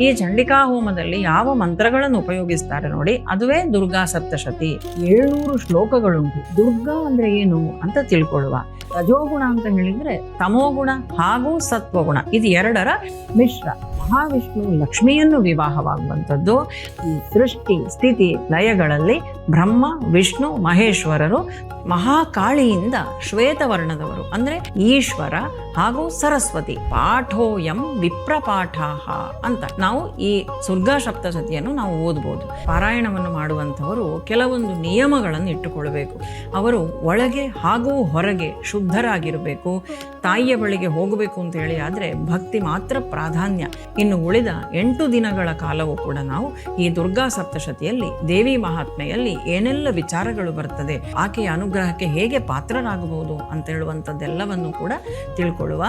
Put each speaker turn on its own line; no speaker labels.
ಈ ಚಂಡಿಕಾ ಹೋಮದಲ್ಲಿ ಯಾವ ಮಂತ್ರಗಳನ್ನು ಉಪಯೋಗಿಸ್ತಾರೆ ನೋಡಿ. ಅದುವೇ ದುರ್ಗಾ ಸಪ್ತಶತಿ. ಏಳ್ನೂರು ಶ್ಲೋಕಗಳುಂಟು. ದುರ್ಗಾ ಅಂದ್ರೆ ಏನು ಅಂತ ತಿಳ್ಕೊಳ್ಳುವ. ರಜೋಗುಣ ಅಂತ ಹೇಳಿದ್ರೆ ತಮೋಗುಣ ಹಾಗೂ ಸತ್ವಗುಣ. ಇದು ಎರಡರ ಮಿಶ್ರ. ಮಹಾವಿಷ್ಣು, ಲಕ್ಷ್ಮಿಯನ್ನು ವಿವಾಹವಾಗುವಂಥದ್ದು. ಈ ಸೃಷ್ಟಿ, ಸ್ಥಿತಿ, ಲಯಗಳಲ್ಲಿ ಬ್ರಹ್ಮ, ವಿಷ್ಣು, ಮಹೇಶ್ವರರು ಮಹಾಕಾಳಿಯಿಂದ ಶ್ವೇತವರ್ಣದವರು. ಅಂದ್ರೆ ಈಶ್ವರ ಹಾಗೂ ಸರಸ್ವತಿ. ಪಾಠೋಯಂ ವಿಪ್ರಪಾಠ ಅಂತ ನಾವು ಈ ಸುರ್ಗಾ ಸಪ್ತಸತಿಯನ್ನು ನಾವು ಓದ್ಬೋದು. ಪಾರಾಯಣವನ್ನು ಮಾಡುವಂಥವರು ಕೆಲವೊಂದು ನಿಯಮಗಳನ್ನು ಇಟ್ಟುಕೊಳ್ಬೇಕು. ಅವರು ಒಳಗೆ ಹಾಗೂ ಹೊರಗೆ ಶುದ್ಧರಾಗಿರಬೇಕು. ತಾಯಿಯ ಬಳಿಗೆ ಹೋಗಬೇಕು ಅಂತ ಹೇಳಿ ಆದರೆ ಭಕ್ತಿ ಮಾತ್ರ ಪ್ರಾಧಾನ್ಯ. ಇನ್ನು ಉಳಿದ ಎಂಟು ದಿನಗಳ ಕಾಲವೂ ಕೂಡ ನಾವು ಈ ದುರ್ಗಾ ಸಪ್ತಶತಿಯಲ್ಲಿ, ದೇವಿ ಮಹಾತ್ಮೆಯಲ್ಲಿ ಏನೆಲ್ಲ ವಿಚಾರಗಳು ಬರ್ತದೆ, ಆಕೆಯ ಅನುಗ್ರಹಕ್ಕೆ ಹೇಗೆ ಪಾತ್ರರಾಗಬಹುದು ಅಂತ ಹೇಳುವಂಥದ್ದೆಲ್ಲವನ್ನು ಕೂಡ ತಿಳ್ಕೊಳ್ಳುವ